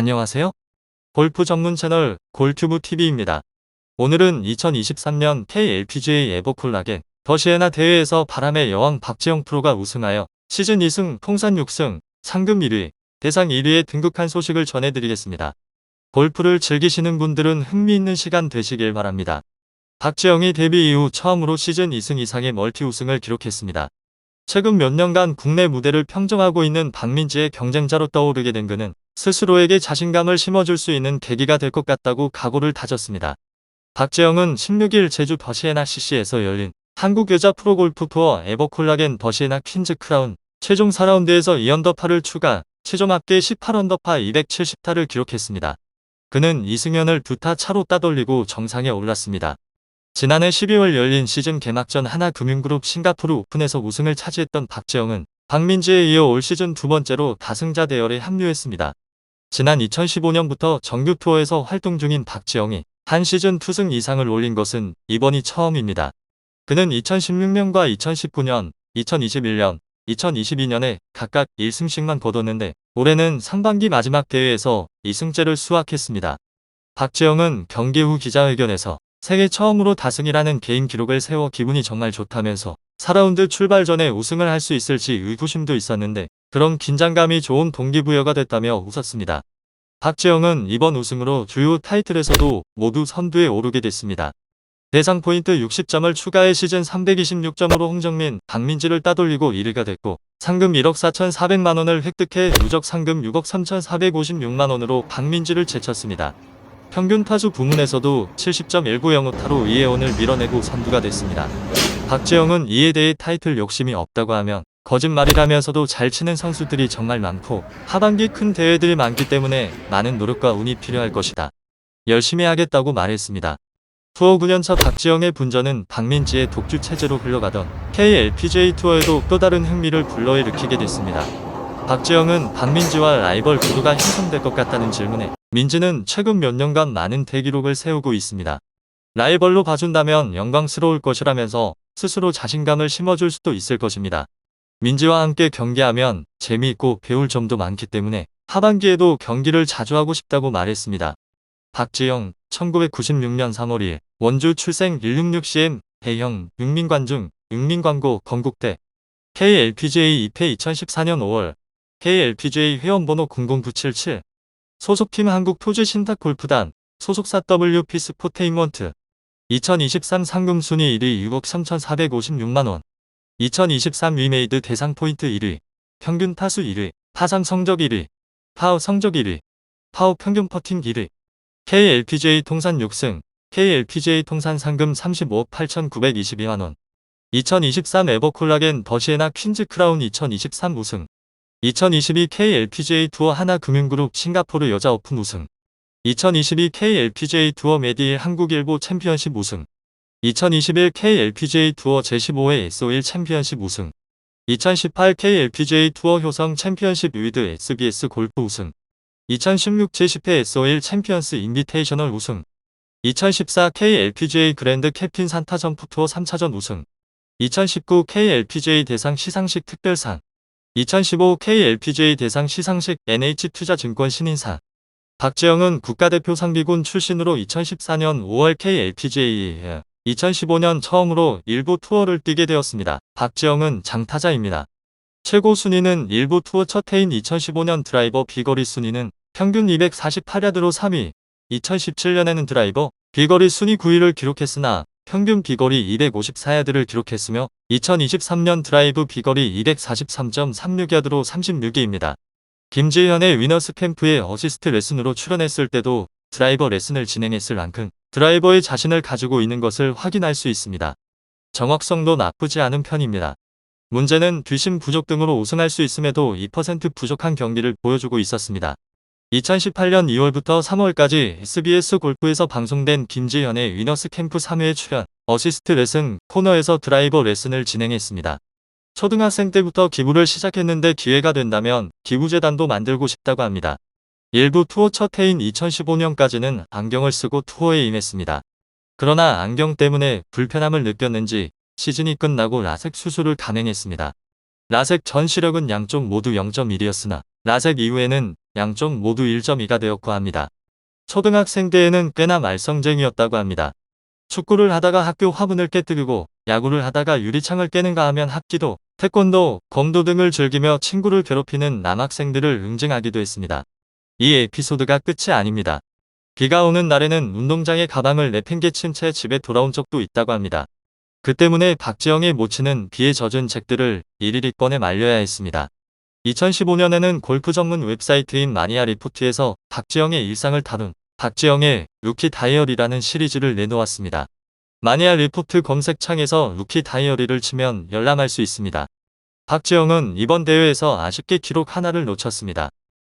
안녕하세요. 골프 전문 채널 골튜브 TV입니다. 오늘은 2023년 KLPGA 에버콜라겐 더시에나 대회에서 바람의 여왕 박지영 프로가 우승하여 시즌 2승, 통산 6승, 상금 1위, 대상 1위에 등극한 소식을 전해드리겠습니다. 골프를 즐기시는 분들은 흥미있는 시간 되시길 바랍니다. 박지영이 데뷔 이후 처음으로 시즌 2승 이상의 멀티 우승을 기록했습니다. 최근 몇 년간 국내 무대를 평정하고 있는 박민지의 경쟁자로 떠오르게 된 그는 스스로에게 자신감을 심어줄 수 있는 계기가 될 것 같다고 각오를 다졌습니다. 박재영은 16일 제주 더시에나 CC에서 열린 한국 여자 프로골프 투어 에버콜라겐 더시에나 퀸즈 크라운 최종 4라운드에서 2언더파를 추가, 최종 합계 18언더파 270타를 기록했습니다. 그는 이승현을 두 타 차로 따돌리고 정상에 올랐습니다. 지난해 12월 열린 시즌 개막전 하나금융그룹 싱가포르 오픈에서 우승을 차지했던 박재영은 박민지에 이어 올 시즌 두 번째로 다승자 대열에 합류했습니다. 지난 2015년부터 정규 투어에서 활동 중인 박지영이 한 시즌 투승 이상을 올린 것은 이번이 처음입니다. 그는 2016년과 2019년, 2021년, 2022년에 각각 1승씩만 거뒀는데 올해는 상반기 마지막 대회에서 2승째를 수확했습니다. 박지영은 경기 후 기자회견에서 세계 처음으로 다승이라는 개인 기록을 세워 기분이 정말 좋다면서 4라운드 출발 전에 우승을 할 수 있을지 의구심도 있었는데 그런 긴장감이 좋은 동기부여가 됐다며 웃었습니다. 박지영은 이번 우승으로 주요 타이틀에서도 모두 선두에 오르게 됐습니다. 대상 포인트 60점을 추가해 시즌 326점으로 홍정민, 박민지를 따돌리고 1위가 됐고 상금 1억 4,400만원을 획득해 누적 상금 6억 3,456만원으로 박민지를 제쳤습니다. 평균 타수 부문에서도 70.1905타로 이혜원을 밀어내고 선두가 됐습니다. 박재영은 이에 대해 타이틀 욕심이 없다고 하면 거짓말이라면서도 잘 치는 선수들이 정말 많고 하반기 큰 대회들이 많기 때문에 많은 노력과 운이 필요할 것이다. 열심히 하겠다고 말했습니다. 투어 9년차 박지영의 분전은 박민지의 독주 체제로 흘러가던 KLPGA 투어에도 또 다른 흥미를 불러일으키게 됐습니다. 박지영은 박민지와 라이벌 구도가 형성될 것 같다는 질문에 민지는 최근 몇 년간 많은 대기록을 세우고 있습니다. 라이벌로 봐준다면 영광스러울 것이라면서 스스로 자신감을 심어줄 수도 있을 것입니다. 민지와 함께 경기하면 재미있고 배울 점도 많기 때문에 하반기에도 경기를 자주 하고 싶다고 말했습니다. 박지영, 1996년 3월 2일, 원주 출생 166cm, 대형, 육민관중, 육민광고, 건국대, KLPGA 2패 2014년 5월, KLPGA 회원번호 00977, 소속팀 한국토지신탁골프단, 소속사 WP 스포테인먼트, 2023 상금 순위 1위 6억 3,456만원, 2023 위메이드 대상 포인트 1위, 평균 타수 1위, 파상 성적 1위, 파우 성적 1위, 파우 평균 퍼팅 1위, KLPGA 통산 6승, KLPGA 통산 상금 35억 8,922만원, 2023 에버콜라겐 더시에나 퀸즈 크라운 2023 우승, 2022 KLPGA 투어 하나금융그룹 싱가포르 여자 오픈 우승, 2022 KLPGA 투어 메디일 한국일보 챔피언십 우승, 2021 KLPGA 투어 제15회 SO1 챔피언십 우승, 2018 KLPGA 투어 효성 챔피언십 위드 SBS 골프 우승, 2016 제10회 SO1 챔피언스 인비테이셔널 우승, 2014 KLPGA 그랜드 캡틴 산타 점프 투어 3차전 우승, 2019 KLPGA 대상 시상식 특별상, 2015 KLPGA 대상 시상식 NH투자증권 신인상, 박지영은 국가대표 상비군 출신으로 2014년 5월 KLPGA, 2015년 처음으로 일부 투어를 뛰게 되었습니다. 박지영은 장타자입니다. 최고 순위는 일부 투어 첫 해인 2015년 드라이버 비거리 순위는 평균 248야드로 3위, 2017년에는 드라이버 비거리 순위 9위를 기록했으나 평균 비거리 254야드를 기록했으며 2023년 드라이브 비거리 243.36야드로 36위입니다. 김지현의 위너스 캠프에 어시스트 레슨으로 출연했을 때도 드라이버 레슨을 진행했을 만큼 드라이버의 자신을 가지고 있는 것을 확인할 수 있습니다. 정확성도 나쁘지 않은 편입니다. 문제는 뒤심 부족 등으로 우승할 수 있음에도 2% 부족한 경기를 보여주고 있었습니다. 2018년 2월부터 3월까지 SBS 골프에서 방송된 김지현의 위너스 캠프 3회에 출연, 어시스트 레슨 코너에서 드라이버 레슨을 진행했습니다. 초등학생 때부터 기부를 시작했는데 기회가 된다면 기부재단도 만들고 싶다고 합니다. 일부 투어 첫 해인 2015년까지는 안경을 쓰고 투어에 임했습니다. 그러나 안경 때문에 불편함을 느꼈는지 시즌이 끝나고 라섹 수술을 감행했습니다. 라섹 전 시력은 양쪽 모두 0.1이었으나 라섹 이후에는 양쪽 모두 1.2가 되었고 합니다. 초등학생 때에는 꽤나 말썽쟁이였다고 합니다. 축구를 하다가 학교 화분을 깨뜨리고 야구를 하다가 유리창을 깨는가 하면 합기도, 태권도, 검도 등을 즐기며 친구를 괴롭히는 남학생들을 응징하기도 했습니다. 이 에피소드가 끝이 아닙니다. 비가 오는 날에는 운동장에 가방을 내팽개친 채 집에 돌아온 적도 있다고 합니다. 그 때문에 박지영의 모친은 비에 젖은 책들을 일일이 꺼내 말려야 했습니다. 2015년에는 골프 전문 웹사이트인 마니아 리포트에서 박지영의 일상을 다룬 박지영의 루키 다이어리라는 시리즈를 내놓았습니다. 마니아 리포트 검색창에서 루키 다이어리를 치면 열람할 수 있습니다. 박지영은 이번 대회에서 아쉽게 기록 하나를 놓쳤습니다.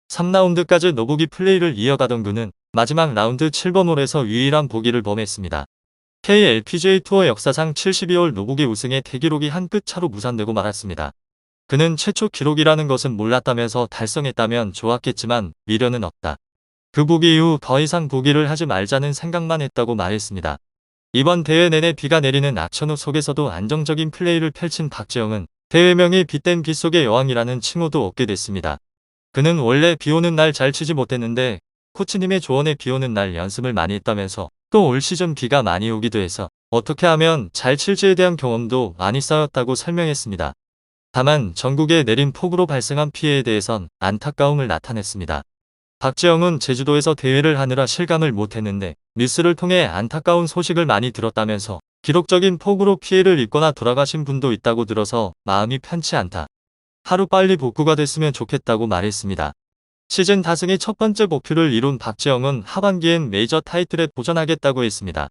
3라운드까지 노보기 플레이를 이어가던 그는 마지막 라운드 7번 홀에서 유일한 보기를 범했습니다. KLPGA 투어 역사상 72홀 노보기 우승의 대기록이 한 끗 차로 무산되고 말았습니다. 그는 최초 기록이라는 것은 몰랐다면서 달성했다면 좋았겠지만 미련은 없다. 그 보기 이후 더 이상 보기를 하지 말자는 생각만 했다고 말했습니다. 이번 대회 내내 비가 내리는 악천후 속에서도 안정적인 플레이를 펼친 박지영은 대회명이 빛된 빗속의 여왕이라는 칭호도 얻게 됐습니다. 그는 원래 비 오는 날 잘 치지 못했는데 코치님의 조언에 비 오는 날 연습을 많이 했다면서 또 올 시즌 비가 많이 오기도 해서 어떻게 하면 잘 칠지에 대한 경험도 많이 쌓였다고 설명했습니다. 다만 전국에 내린 폭우로 발생한 피해에 대해선 안타까움을 나타냈습니다. 박지영은 제주도에서 대회를 하느라 실감을 못했는데 뉴스를 통해 안타까운 소식을 많이 들었다면서 기록적인 폭우로 피해를 입거나 돌아가신 분도 있다고 들어서 마음이 편치 않다. 하루 빨리 복구가 됐으면 좋겠다고 말했습니다. 시즌 다승의 첫 번째 목표를 이룬 박지영은 하반기엔 메이저 타이틀에 도전하겠다고 했습니다.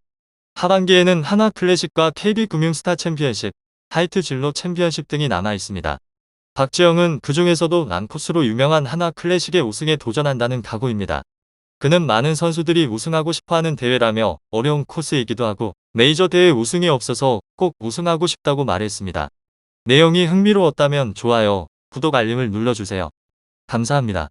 하반기에는 한화 클래식과 KB금융스타 챔피언십, 타이트 진로 챔피언십 등이 남아 있습니다. 박지영은 그 중에서도 랑코스로 유명한 한화 클래식의 우승에 도전한다는 각오입니다. 그는 많은 선수들이 우승하고 싶어하는 대회라며 어려운 코스이기도 하고 메이저 대회 우승이 없어서 꼭 우승하고 싶다고 말했습니다. 내용이 흥미로웠다면 좋아요, 구독 알림을 눌러주세요. 감사합니다.